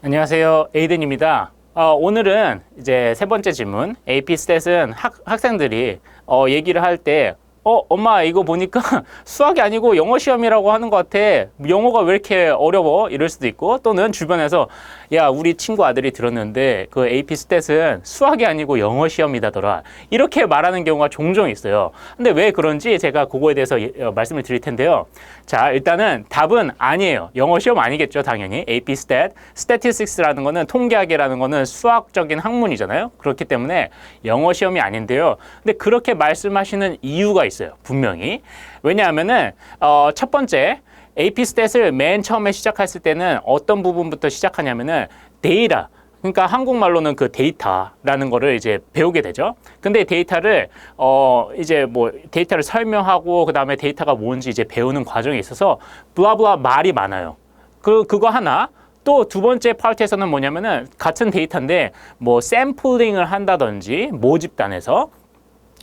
안녕하세요. 에이든입니다. 어, 오늘은 이제 세 번째 질문. AP 스탯은 학, 학생들이 어, 얘기를 할 때, 어, 엄마 이거 보니까 수학이 아니고 영어 시험이라고 하는 것 같아. 영어가 왜 이렇게 어려워? 이럴 수도 있고, 또는 주변에서, 야, 우리 친구 아들이 들었는데 그 AP 스탯은 수학이 아니고 영어 시험이다더라. 이렇게 말하는 경우가 종종 있어요. 근데 왜 그런지 제가 그거에 대해서 예- 어, 말씀을 드릴 텐데요. 자, 일단은 답은 아니에요. 영어 시험 아니겠죠, 당연히. AP Stat. Statistics라는 거는 통계학이라는 거는 수학적인 학문이잖아요. 그렇기 때문에 영어 시험이 아닌데요. 근데 그렇게 말씀하시는 이유가 있어요. 분명히. 왜냐하면은 어, 첫 번째 AP Stat을 맨 처음에 시작했을 때는 어떤 부분부터 시작하냐면은 데이터 그러니까 한국말로는 그 데이터라는 거를 이제 배우게 되죠. 근데 데이터를 어 이제 뭐 데이터를 설명하고 그다음에 데이터가 뭔지 이제 배우는 과정에 있어서 블라블라 말이 많아요. 그 그거 하나 또 두 번째 파트에서는 뭐냐면은 같은 데이터인데 뭐 샘플링을 한다든지 모집단에서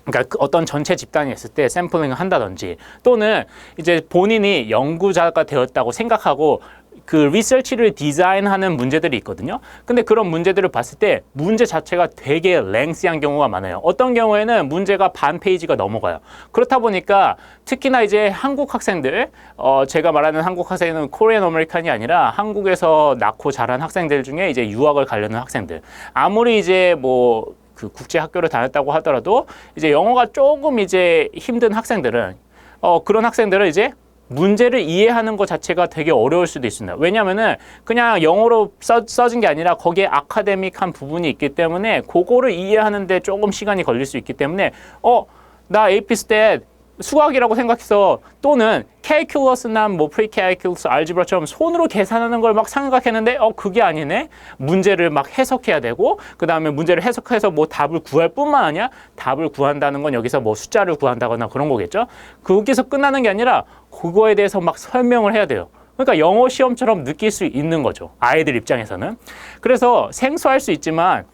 그러니까 그 어떤 전체 집단이 있을 때 샘플링을 한다든지 또는 이제 본인이 연구자가 되었다고 생각하고 그 리서치를 디자인하는 문제들이 있거든요. 근데 그런 문제들을 봤을 때 문제 자체가 되게 랭시한 경우가 많아요. 어떤 경우에는 문제가 반 페이지가 넘어가요. 그렇다 보니까 특히나 이제 한국 학생들, 어 제가 말하는 한국 학생은 코리안 아메리칸이 아니라 한국에서 낳고 자란 학생들 중에 이제 유학을 가려는 학생들. 아무리 이제 뭐 그 국제 학교를 다녔다고 하더라도 이제 영어가 조금 이제 힘든 학생들은 어 그런 학생들은 이제 문제를 이해하는 것 자체가 되게 어려울 수도 있습니다. 왜냐면은 그냥 영어로 써, 써진 게 아니라 거기에 아카데믹한 부분이 있기 때문에 그거를 이해하는데 조금 시간이 걸릴 수 있기 때문에 어, 나 AP 스탯 수학이라고 생각해서 또는 calculus나 뭐 pre-calculus, algebra처럼 손으로 계산하는 걸 막 생각했는데 어 그게 아니네? 문제를 막 해석해야 되고 그 다음에 문제를 해석해서 뭐 답을 구할 뿐만 아니라 답을 구한다는 건 여기서 뭐 숫자를 구한다거나 그런 거겠죠? 거기서 끝나는 게 아니라 그거에 대해서 막 설명을 해야 돼요. 그러니까 영어 시험처럼 느낄 수 있는 거죠. 아이들 입장에서는. 그래서 생소할 수 있지만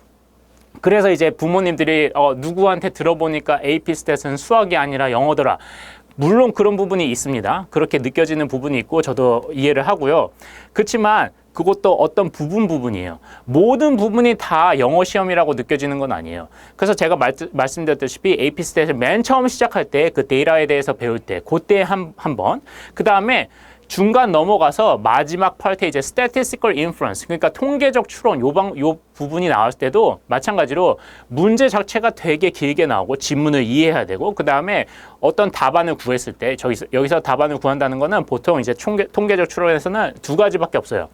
그래서 이제 부모님들이 어, 누구한테 들어보니까 AP 스탯은 수학이 아니라 영어더라. 물론 그런 부분이 있습니다. 그렇게 느껴지는 부분이 있고 저도 이해를 하고요. 그렇지만 그것도 어떤 부분 부분이에요. 모든 부분이 다 영어 시험이라고 느껴지는 건 아니에요. 그래서 제가 말, 말씀드렸다시피 AP 스탯을 맨 처음 시작할 때 그 데이터에 대해서 배울 때 그때 한, 한 번. 그 다음에 중간 넘어가서 마지막 파트에 이제 statistical inference 그러니까 통계적 추론 요방 요 부분이 나왔을 때도 마찬가지로 문제 자체가 되게 길게 나오고 지문을 이해해야 되고 그 다음에 어떤 답안을 구했을 때 저기서 여기서 답안을 구한다는 거는 보통 이제 통계, 통계적 추론에서는 두 가지밖에 없어요.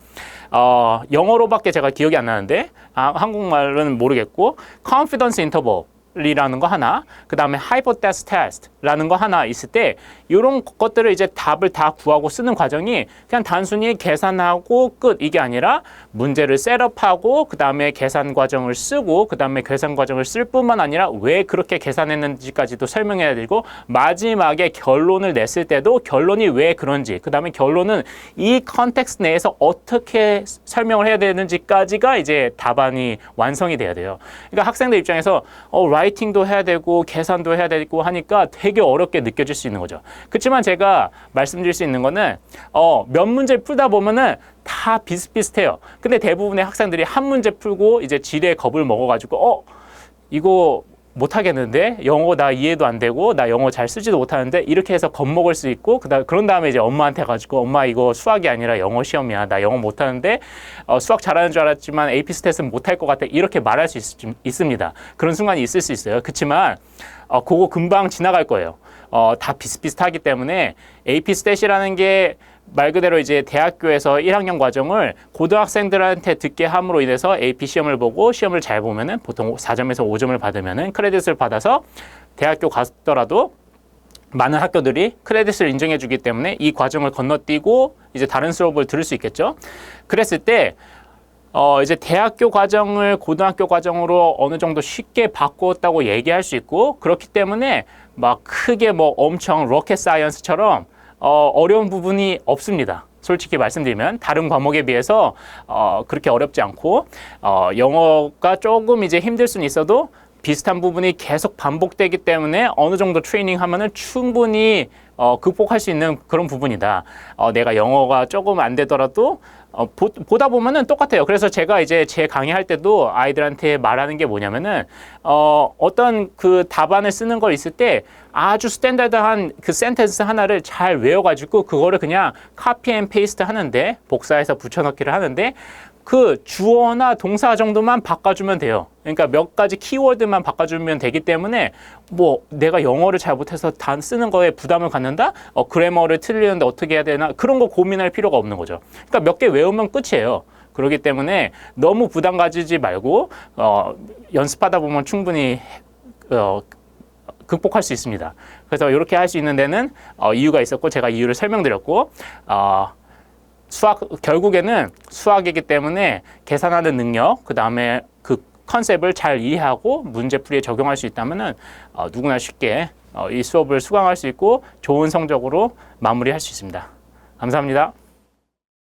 어, 영어로밖에 제가 기억이 안 나는데 아, 한국말로는 모르겠고 confidence interval 이라는 거 하나, 그 다음에 hypothesis test라는 거 하나 있을 때 이런 것들을 이제 답을 다 구하고 쓰는 과정이 그냥 단순히 계산하고 끝 이게 아니라 문제를 셋업하고 그 다음에 계산 과정을 쓰고 그 다음에 계산 과정을 쓸 뿐만 아니라 왜 그렇게 계산했는지까지도 설명해야 되고 마지막에 결론을 냈을 때도 결론이 왜 그런지 그 다음에 결론은 이 컨텍스트 내에서 어떻게 설명을 해야 되는지까지가 이제 답안이 완성이 돼야 돼요. 그러니까 학생들 입장에서 어, 라이 팅도 해야 되고 계산도 해야 되고 하니까 되게 어렵게 느껴질 수 있는 거죠. 그렇지만 제가 말씀드릴 수 있는 거는 어, 몇 문제 풀다 보면은 다 비슷비슷해요. 근데 대부분의 학생들이 한 문제 풀고 이제 지레 겁을 먹어가지고 어 이거 못하겠는데 영어 나 이해도 안 되고 나 영어 잘 쓰지도 못하는데 이렇게 해서 겁먹을 수 있고 그다 그런 다음에 이제 엄마한테 가지고 엄마 이거 수학이 아니라 영어 시험이야. 나 영어 못하는데 어, 수학 잘하는 줄 알았지만 AP 스탯은 못할 것 같아. 이렇게 말할 수 있, 있습니다. 그런 순간이 있을 수 있어요. 그렇지만 어, 그거 금방 지나갈 거예요. 어, 다 비슷비슷하기 때문에 AP 스탯이라는 게 말 그대로 이제 대학교에서 1학년 과정을 고등학생들한테 듣게 함으로 인해서 AP 시험을 보고 시험을 잘 보면은 보통 4점에서 5점을 받으면은 크레딧을 받아서 대학교 갔더라도 많은 학교들이 크레딧을 인정해 주기 때문에 이 과정을 건너뛰고 이제 다른 수업을 들을 수 있겠죠. 그랬을 때 어, 이제 대학교 과정을 고등학교 과정으로 어느 정도 쉽게 바꿨다고 얘기할 수 있고 그렇기 때문에 막 크게 뭐 엄청 로켓 사이언스처럼 어, 어려운 부분이 없습니다. 솔직히 말씀드리면 다른 과목에 비해서 어, 그렇게 어렵지 않고 어, 영어가 조금 이제 힘들 수는 있어도 비슷한 부분이 계속 반복되기 때문에 어느 정도 트레이닝 하면은 충분히 어, 극복할 수 있는 그런 부분이다. 어, 내가 영어가 조금 안 되더라도 어, 보, 보다 보면은 똑같아요. 그래서 제가 이제 제 강의할 때도 아이들한테 말하는 게 뭐냐면은 어, 어떤 그 답안을 쓰는 걸 있을 때 아주 스탠다드한 그 센텐스 하나를 잘 외워가지고 그거를 그냥 카피 앤 페이스트 하는데 복사해서 붙여넣기를 하는데 그 주어나 동사 정도만 바꿔주면 돼요. 그러니까 몇 가지 키워드만 바꿔주면 되기 때문에 뭐 내가 영어를 잘 못해서 단 쓰는 거에 부담을 갖는 다? 어, 그래머를 틀리는데 어떻게 해야 되나? 그런 거 고민할 필요가 없는 거죠. 그러니까 몇 개 외우면 끝이에요. 그렇기 때문에 너무 부담 가지지 말고 어, 연습하다 보면 충분히 어, 극복할 수 있습니다. 그래서 이렇게 할 수 있는 데는 어, 이유가 있었고 제가 이유를 설명드렸고 어, 수학 결국에는 수학이기 때문에 계산하는 능력 그 다음에 그 컨셉을 잘 이해하고 문제풀이에 적용할 수 있다면은 어, 누구나 쉽게 어, 이 수업을 수강할 수 있고 좋은 성적으로 마무리할 수 있습니다. 감사합니다.